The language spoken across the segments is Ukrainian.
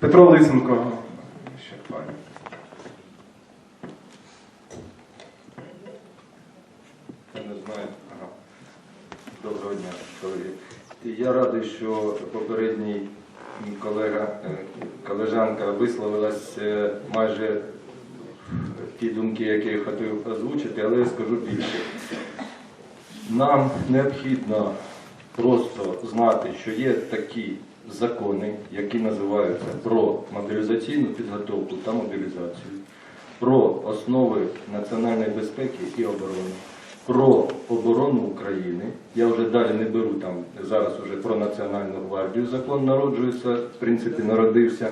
Петро Лисенко. Ще пані. Доброго дня, колеги. Я радий, що попередній колега, е, колежанка висловилась е, майже ті думки, які я хотів озвучити, але я скажу більше. Нам необхідно просто знати, що є такі закони, які називаються про мобілізаційну підготовку та мобілізацію, про основи національної безпеки і оборони, про оборону України. Я вже далі не беру там зараз уже про Національну гвардію. Закон народжується, в принципі, народився.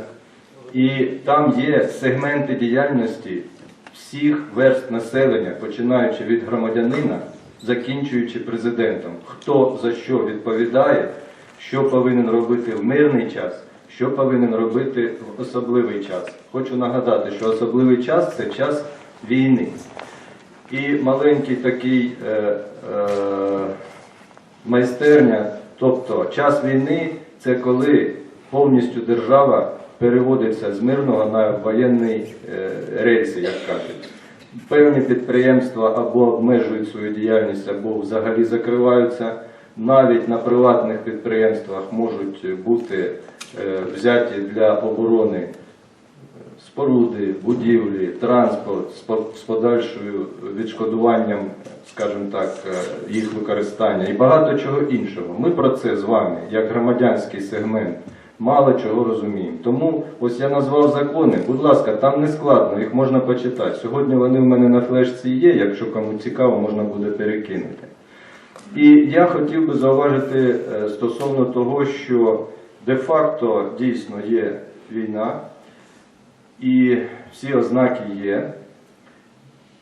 І там є сегменти діяльності всіх верст населення, починаючи від громадянина, закінчуючи президентом. Хто за що відповідає, що повинен робити в мирний час, що повинен робити в особливий час. Хочу нагадати, що особливий час це час війни. І маленький такий е, е, майстерня, тобто час війни це коли повністю держава переводиться з мирного на воєнний е, рейси, як кажуть. Певні підприємства або обмежують свою діяльність, або взагалі закриваються. Навіть на приватних підприємствах можуть бути е, взяті для оборони споруди, будівлі, транспорт з по- подальшою відшкодуванням, скажімо так, е, їх використання і багато чого іншого. Ми про це з вами, як громадянський сегмент, мало чого розуміємо. Тому ось я назвав закони. Будь ласка, там не складно, їх можна почитати. Сьогодні вони в мене на флешці є. Якщо кому цікаво, можна буде перекинути. І я хотів би зауважити е, стосовно того, що де-факто дійсно є війна, і всі ознаки є.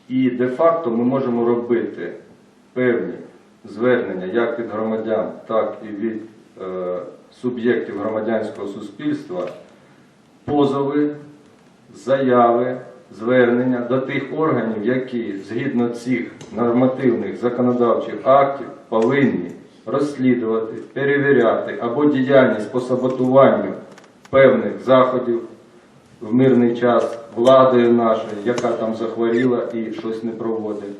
І де-факто ми можемо робити певні звернення як від громадян, так і від е, суб'єктів громадянського суспільства, позови, заяви, звернення до тих органів, які згідно цих нормативних законодавчих актів повинні розслідувати, перевіряти або діяльність по саботуванню певних заходів в мирний час владою нашою, яка там захворіла і щось не проводить,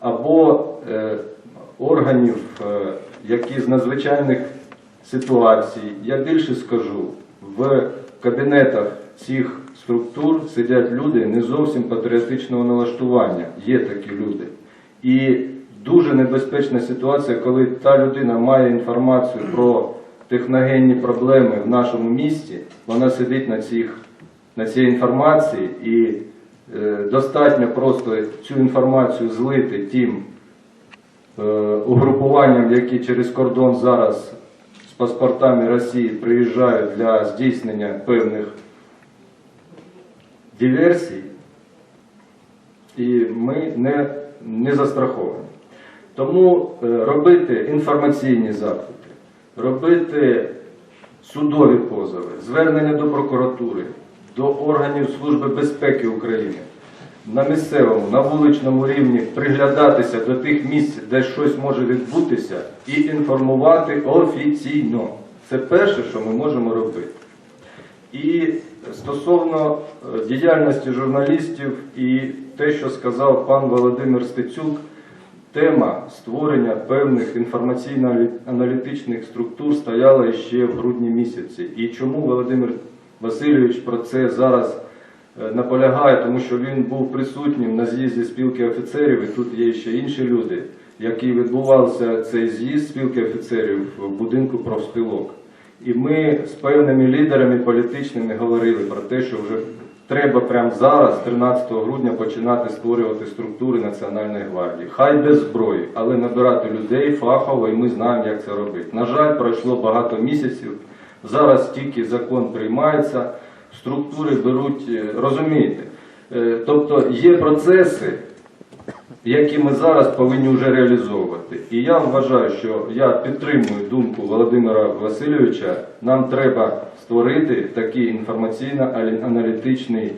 або е, органів, е, які з надзвичайних ситуацій, я більше скажу, в кабінетах цих структур сидять люди не зовсім патріотичного налаштування. Є такі люди. І дуже небезпечна ситуація, коли та людина має інформацію про техногенні проблеми в нашому місті, вона сидить на цих на цій інформації і е, достатньо просто цю інформацію злити тим е, угрупуванням, які через кордон зараз з паспортами Росії приїжджають для здійснення певних диверсій, і ми не, не застраховані. Тому е, робити інформаційні запити, робити судові позови, звернення до прокуратури, до органів Служби безпеки України на місцевому, на вуличному рівні приглядатися до тих місць, де щось може відбутися, і інформувати офіційно. Це перше, що ми можемо робити. І стосовно е, діяльності журналістів і те, що сказав пан Володимир Стецюк, тема створення певних інформаційно-аналітичних структур стояла ще в грудні місяці. І чому Володимир Васильович про це зараз е, наполягає, тому що він був присутнім на з'їзді спілки офіцерів, і тут є ще інші люди, які відбувався цей з'їзд спілки офіцерів в будинку профспілок. І ми з певними лідерами політичними говорили про те, що вже треба прямо зараз, 13 грудня, починати створювати структури Національної гвардії. Хай без зброї, але набирати людей фахово, і ми знаємо, як це робити. На жаль, пройшло багато місяців. Зараз тільки закон приймається, структури беруть, е, розумієте. Е, Тобто є процеси, які ми зараз повинні вже реалізовувати. І я вважаю, що я підтримую думку Володимира Васильовича. Нам треба створити такий інформаційно-аналітичний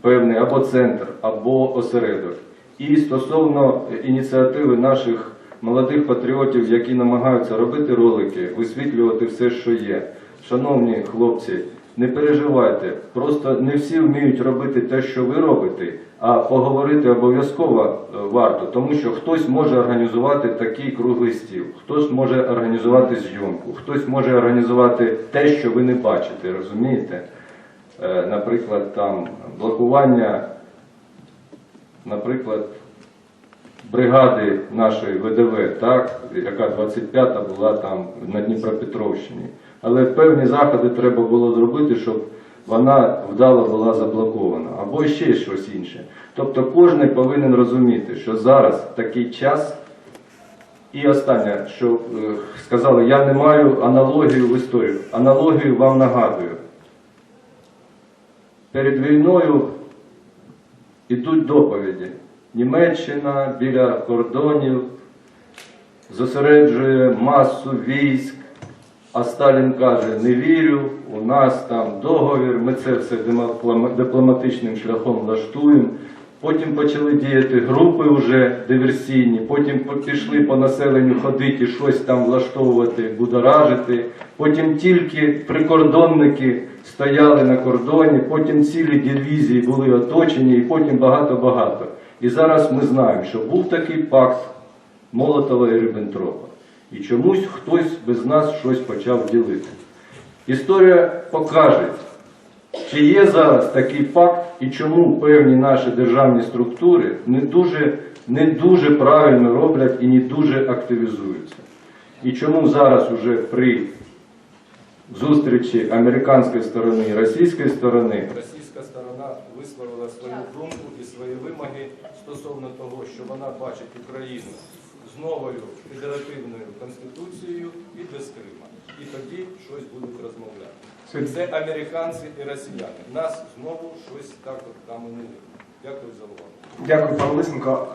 певний або центр, або осередок. І стосовно ініціативи наших молодих патріотів, які намагаються робити ролики, висвітлювати все, що є. Шановні хлопці, не переживайте. Просто не всі вміють робити те, що ви робите, а поговорити обов'язково е, варто, тому що хтось може організувати такий круглий стіл, хтось може організувати зйомку, хтось може організувати те, що ви не бачите, розумієте? Е, Наприклад, там блокування, наприклад, бригади нашої ВДВ, так, яка 25-та була там на Дніпропетровщині. Але певні заходи треба було зробити, щоб вона вдало була заблокована, або ще щось інше. Тобто кожен повинен розуміти, що зараз такий час. І останнє, що е, сказали, я не маю аналогію в історію. Аналогію вам нагадую. Перед війною ідуть доповіді. Німеччина біля кордонів зосереджує масу військ, а Сталін каже, не вірю, у нас там договір, ми це все дипломатичним шляхом влаштуємо. Потім почали діяти групи вже диверсійні, потім пішли по населенню ходити, щось там влаштовувати, будоражити. Потім тільки прикордонники стояли на кордоні, потім цілі дивізії були оточені, і потім багато-багато. І зараз ми знаємо, що був такий пакт Молотова і Ріббентропа. І чомусь хтось без нас щось почав ділити. Історія покаже, чи є зараз такий факт і чому певні наші державні структури не дуже, не дуже правильно роблять і не дуже активізуються. І чому зараз уже при зустрічі американської сторони і російської сторони Російська сторона висловила свою думку і свої вимоги стосовно того, що вона бачить Україну з новою федеративною конституцією і без Крима. І тоді щось будуть розмовляти. Це- американці і росіяни. Нас знову щось так от там і не видно. Дякую за увагу. Дякую, пане Лисенко.